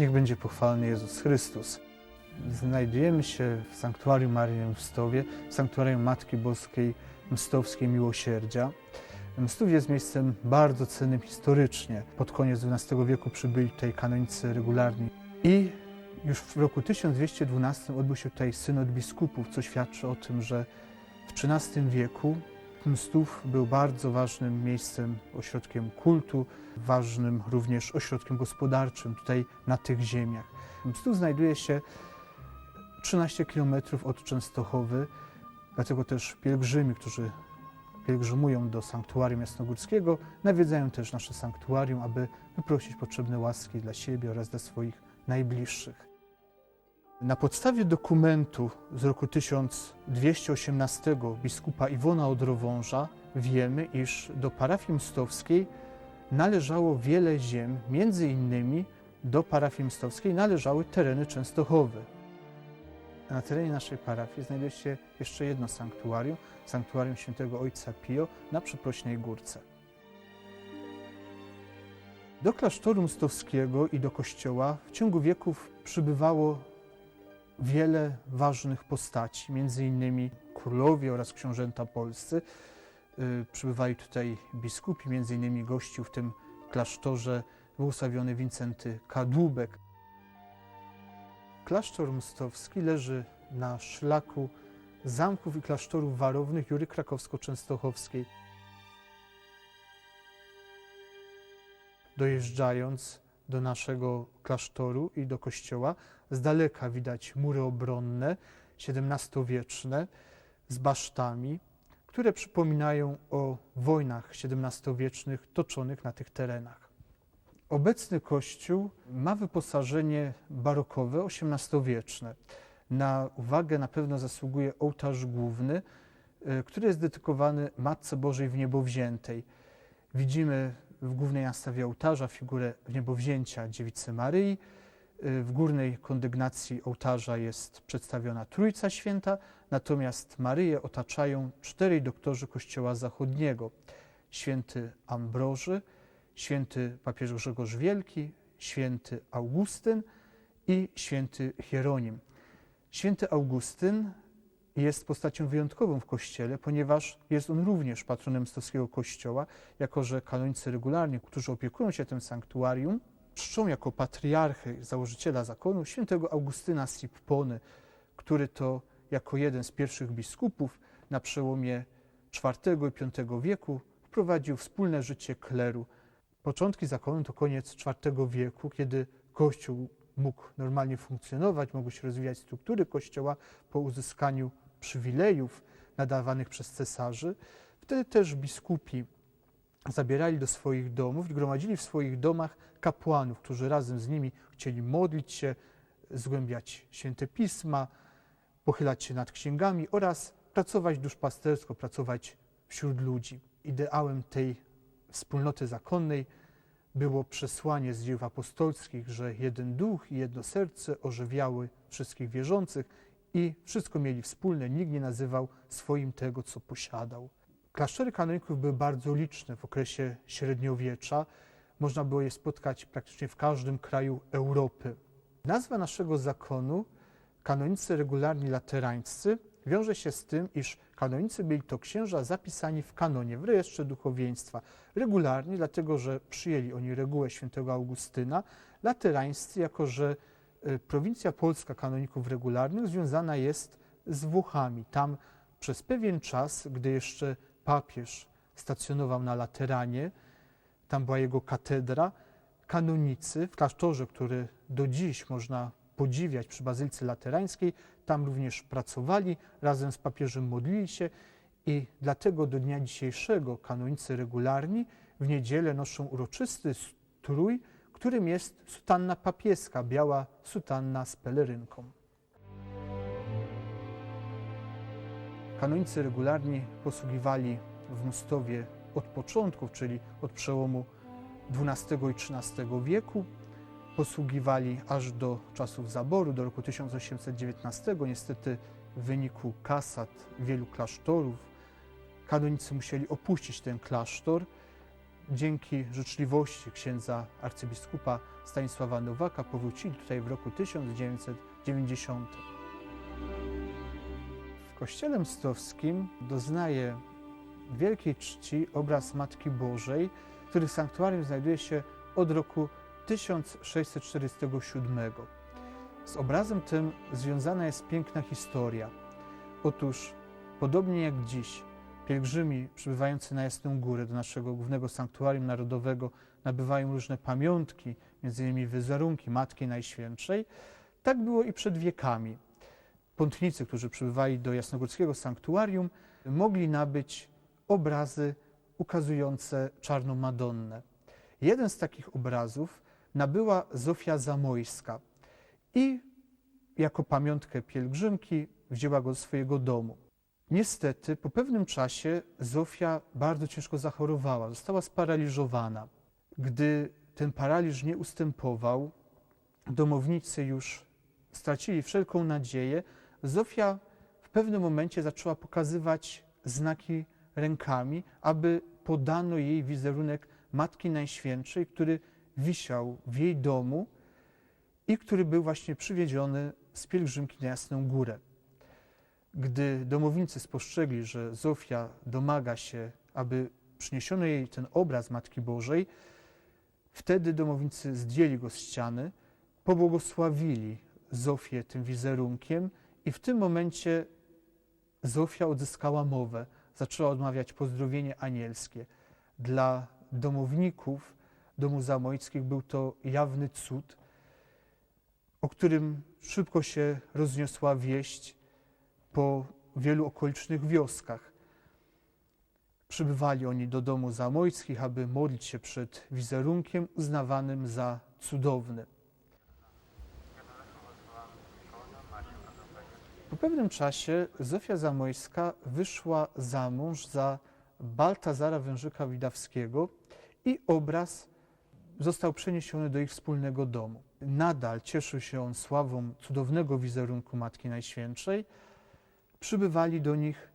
Niech będzie pochwalony Jezus Chrystus. Znajdujemy się w Sanktuarium w Mstowie, w Sanktuarium Matki Boskiej Mstowskiej Miłosierdzia. Mstów jest miejscem bardzo cennym historycznie. Pod koniec XII wieku przybyli tutaj kanonicy regularni i już w roku 1212 odbył się tutaj synod biskupów, co świadczy o tym, że w XIII wieku Mstów był bardzo ważnym miejscem, ośrodkiem kultu, ważnym również ośrodkiem gospodarczym tutaj na tych ziemiach. Mstów znajduje się 13 km od Częstochowy, dlatego też pielgrzymi, którzy pielgrzymują do sanktuarium jasnogórskiego, nawiedzają też nasze sanktuarium, aby wyprosić potrzebne łaski dla siebie oraz dla swoich najbliższych. Na podstawie dokumentu z roku 1218 biskupa Iwona Odrowąża wiemy, iż do parafii mstowskiej należało wiele ziem, między innymi do parafii mstowskiej należały tereny Częstochowy. Na terenie naszej parafii znajduje się jeszcze jedno sanktuarium, sanktuarium świętego Ojca Pio na Przeprośnej Górce. Do klasztoru mstowskiego i do kościoła w ciągu wieków przybywało wiele ważnych postaci, między innymi królowie oraz książęta polscy. Y, Przybywali tutaj biskupi, między innymi gościł w tym klasztorze błogosławiony Wincenty Kadłubek. Klasztor mstowski leży na szlaku zamków i klasztorów warownych Jury Krakowsko-Częstochowskiej. Dojeżdżając do naszego klasztoru i do kościoła, z daleka widać mury obronne, XVII-wieczne, z basztami, które przypominają o wojnach XVII-wiecznych toczonych na tych terenach. Obecny kościół ma wyposażenie barokowe, XVIII-wieczne. Na uwagę na pewno zasługuje ołtarz główny, y, który jest dedykowany Matce Bożej w Niebowziętej. Widzimy w głównej nastawie ołtarza figurę Wniebowzięcia Dziewicy Maryi. Y, W górnej kondygnacji ołtarza jest przedstawiona Trójca Święta, natomiast Maryję otaczają czterej doktorzy Kościoła Zachodniego. Święty Ambroży, święty papież Grzegorz Wielki, święty Augustyn i święty Hieronim. Święty Augustyn jest postacią wyjątkową w Kościele, ponieważ jest on również patronem Stowskiego Kościoła, jako że kanonicy regularni, którzy opiekują się tym sanktuarium, czczą jako patriarchy, założyciela zakonu, świętego Augustyna z Hippony, który to jako jeden z pierwszych biskupów na przełomie IV i V wieku wprowadził wspólne życie kleru. Początki zakonu to koniec IV wieku, kiedy Kościół mógł normalnie funkcjonować, mogły się rozwijać struktury Kościoła po uzyskaniu przywilejów nadawanych przez cesarzy. Wtedy też biskupi zabierali do swoich domów i gromadzili w swoich domach kapłanów, którzy razem z nimi chcieli modlić się, zgłębiać święte pisma, pochylać się nad księgami oraz pracować duszpastersko, pracować wśród ludzi. Ideałem tej wspólnoty zakonnej było przesłanie z dzieł apostolskich, że jeden duch i jedno serce ożywiały wszystkich wierzących i wszystko mieli wspólne, nikt nie nazywał swoim tego, co posiadał. Klasztory kanoników były bardzo liczne w okresie średniowiecza. Można było je spotkać praktycznie w każdym kraju Europy. Nazwa naszego zakonu, kanonicy regularni laterańscy, wiąże się z tym, iż kanonicy byli to księża zapisani w kanonie, w rejestrze duchowieństwa. Regularni, dlatego że przyjęli oni regułę świętego Augustyna, laterańscy, jako że y, prowincja polska kanoników regularnych związana jest z Włochami. Tam przez pewien czas, gdy jeszcze papież stacjonował na Lateranie, tam była jego katedra, kanonicy w klasztorze, który do dziś można podziwiać przy Bazylice Laterańskiej, tam również pracowali, razem z papieżem modlili się i dlatego do dnia dzisiejszego kanonicy regularni w niedzielę noszą uroczysty strój, którym jest sutanna papieska, biała sutanna z pelerynką. Kanonicy regularni posługiwali w Mostowie od początków, czyli od przełomu XII i XIII wieku. Posługiwali aż do czasów zaboru, do roku 1819. Niestety w wyniku kasat wielu klasztorów kanonicy musieli opuścić ten klasztor. dzięki życzliwości księdza arcybiskupa Stanisława Nowaka powrócili tutaj w roku 1990. W kościele mstowskim doznaje wielkiej czci obraz Matki Bożej, który sanktuarium znajduje się od roku 1647. Z obrazem tym związana jest piękna historia. Otóż, podobnie jak dziś, pielgrzymi przybywający na Jasną Górę do naszego głównego sanktuarium narodowego nabywają różne pamiątki, m.in. wizerunki Matki Najświętszej, tak było i przed wiekami. Pątnicy, którzy przybywali do Jasnogórskiego Sanktuarium, mogli nabyć obrazy ukazujące Czarną Madonnę. Jeden z takich obrazów nabyła Zofia Zamojska i jako pamiątkę pielgrzymki wzięła go do swojego domu. Niestety, po pewnym czasie Zofia bardzo ciężko zachorowała, została sparaliżowana. Gdy ten paraliż nie ustępował, domownicy już stracili wszelką nadzieję. Zofia w pewnym momencie zaczęła pokazywać znaki rękami, aby podano jej wizerunek Matki Najświętszej, który wisiał w jej domu i który był właśnie przywieziony z pielgrzymki na Jasną Górę. Gdy domownicy spostrzegli, że Zofia domaga się, aby przyniesiono jej ten obraz Matki Bożej, wtedy domownicy zdjęli go z ściany, pobłogosławili Zofię tym wizerunkiem i w tym momencie Zofia odzyskała mowę, zaczęła odmawiać pozdrowienie anielskie. Dla domowników domu zamojskich był to jawny cud, o którym szybko się rozniosła wieść po wielu okolicznych wioskach. Przybywali oni do domu zamojskich, aby modlić się przed wizerunkiem uznawanym za cudowny. Po pewnym czasie Zofia Zamojska wyszła za mąż za Baltazara Wężyka Widawskiego i obraz został przeniesiony do ich wspólnego domu. Nadal cieszył się on sławą cudownego wizerunku Matki Najświętszej. Przybywali do nich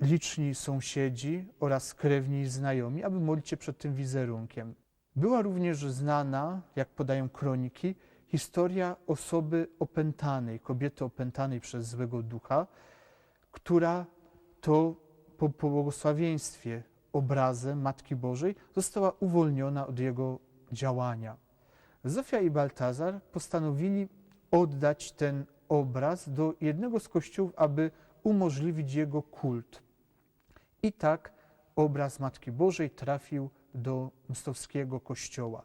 liczni sąsiedzi oraz krewni i znajomi, aby modlić się przed tym wizerunkiem. Była również znana, jak podają kroniki, historia osoby opętanej, kobiety opętanej przez złego ducha, która to po, błogosławieństwie obrazem Matki Bożej została uwolniona od jego działania. Zofia i Baltazar postanowili oddać ten obraz do jednego z kościołów, aby umożliwić jego kult. I tak obraz Matki Bożej trafił do mstowskiego kościoła.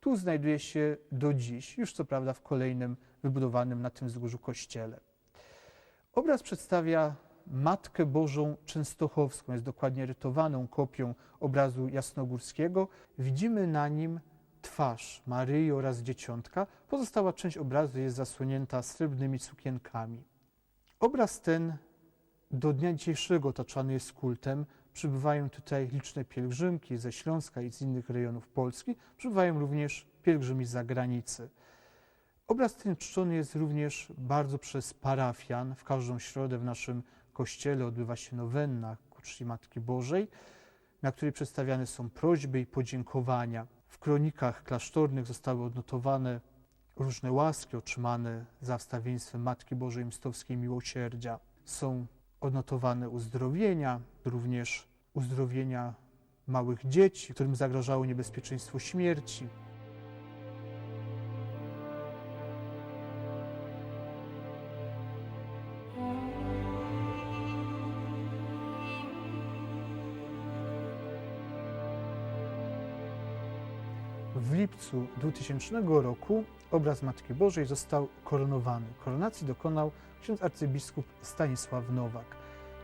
Tu znajduje się do dziś, już co prawda w kolejnym wybudowanym na tym wzgórzu kościele. Obraz przedstawia Matkę Bożą Częstochowską, jest dokładnie rytowaną kopią obrazu jasnogórskiego. Widzimy na nim twarz Maryi oraz dzieciątka. Pozostała część obrazu jest zasłonięta srebrnymi sukienkami. Obraz ten do dnia dzisiejszego otaczany jest kultem. Przybywają tutaj liczne pielgrzymki ze Śląska i z innych rejonów Polski. Przybywają również pielgrzymi z zagranicy. Obraz ten czczony jest również bardzo przez parafian. W każdą środę w naszym kościele odbywa się nowenna ku czci Matki Bożej, na której przedstawiane są prośby i podziękowania. W kronikach klasztornych zostały odnotowane różne łaski otrzymane za wstawieństwem Matki Bożej Mstowskiej Miłosierdzia. Są odnotowane uzdrowienia, również uzdrowienia małych dzieci, którym zagrażało niebezpieczeństwo śmierci. W lipcu 2000 roku obraz Matki Bożej został koronowany. Koronacji dokonał ksiądz arcybiskup Stanisław Nowak.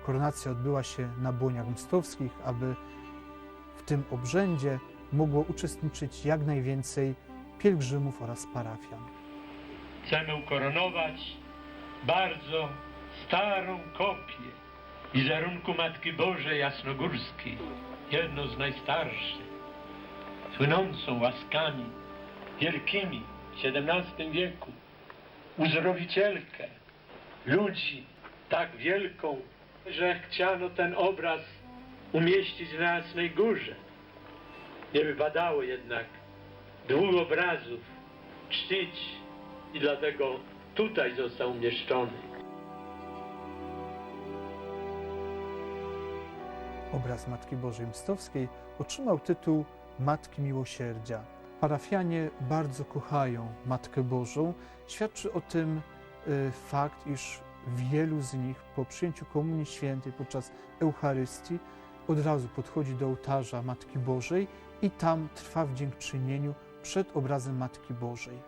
Koronacja odbyła się na Błoniach Mstowskich, aby w tym obrzędzie mogło uczestniczyć jak najwięcej pielgrzymów oraz parafian. chcemy ukoronować bardzo starą kopię wizerunku Matki Bożej Jasnogórskiej, jedną z najstarszych, słynącą łaskami wielkimi w XVII wieku, uzdrowicielkę ludzi tak wielką, że chciano ten obraz umieścić na Jasnej Górze. Nie wypadało jednak dwóch obrazów czcić i dlatego tutaj został umieszczony. Obraz Matki Bożej Mstowskiej otrzymał tytuł Matki Miłosierdzia. Parafianie bardzo kochają Matkę Bożą. Świadczy o tym y, fakt, iż wielu z nich po przyjęciu Komunii Świętej podczas Eucharystii od razu podchodzi do ołtarza Matki Bożej i tam trwa w dziękczynieniu przed obrazem Matki Bożej.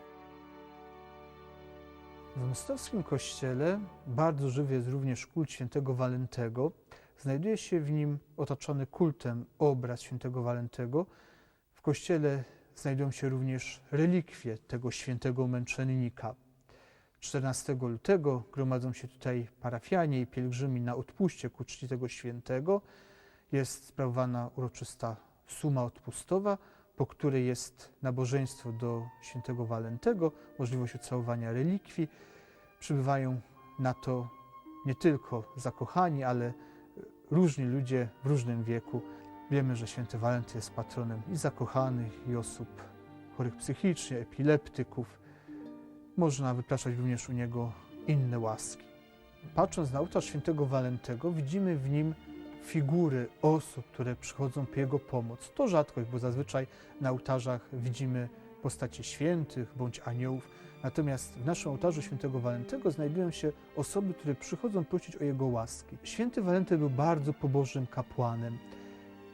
W Mstowskim Kościele bardzo żywy jest również kult świętego Walentego. Znajduje się w nim otaczony kultem obraz świętego Walentego. Kościele znajdują się również relikwie tego świętego męczennika. 14 lutego gromadzą się tutaj parafianie i pielgrzymi na odpuście ku czci tego świętego. Jest sprawowana uroczysta suma odpustowa, po której jest nabożeństwo do świętego Walentego, możliwość ucałowania relikwii. Przybywają na to nie tylko zakochani, ale różni ludzie w różnym wieku. Wiemy, że święty Walenty jest patronem i zakochanych, i osób chorych psychicznie, epileptyków. Można wypraszać również u niego inne łaski. Patrząc na ołtarz świętego Walentego, widzimy w nim figury osób, które przychodzą po jego pomoc. To rzadkość, bo zazwyczaj na ołtarzach widzimy postacie świętych bądź aniołów. Natomiast w naszym ołtarzu świętego Walentego znajdują się osoby, które przychodzą prosić o jego łaski. Święty Walenty był bardzo pobożnym kapłanem.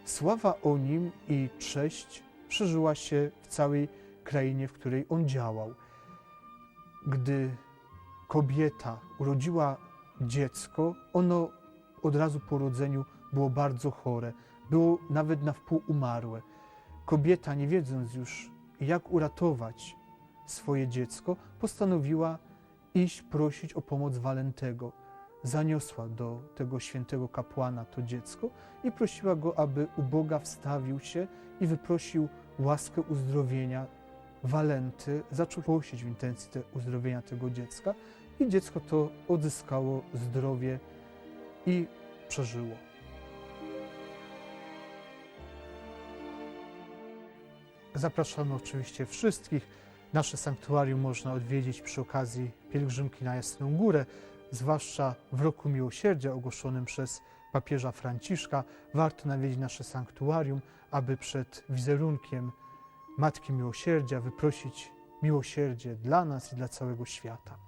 Sława o nim i cześć przeżyła się w całej krainie, w której on działał. Gdy kobieta urodziła dziecko, ono od razu po urodzeniu było bardzo chore, było nawet na wpół umarłe. Kobieta, nie wiedząc już, jak uratować swoje dziecko, postanowiła iść prosić o pomoc Walentego. Zaniosła do tego świętego kapłana to dziecko i prosiła go, aby u Boga wstawił się i wyprosił łaskę uzdrowienia. Walenty zaczął prosić w intencji te uzdrowienia tego dziecka i dziecko to odzyskało zdrowie i przeżyło. Zapraszamy oczywiście wszystkich. Nasze sanktuarium można odwiedzić przy okazji pielgrzymki na Jasną Górę, zwłaszcza w roku miłosierdzia ogłoszonym przez papieża Franciszka. Warto nawiedzić nasze sanktuarium, aby przed wizerunkiem Matki Miłosierdzia wyprosić miłosierdzie dla nas i dla całego świata.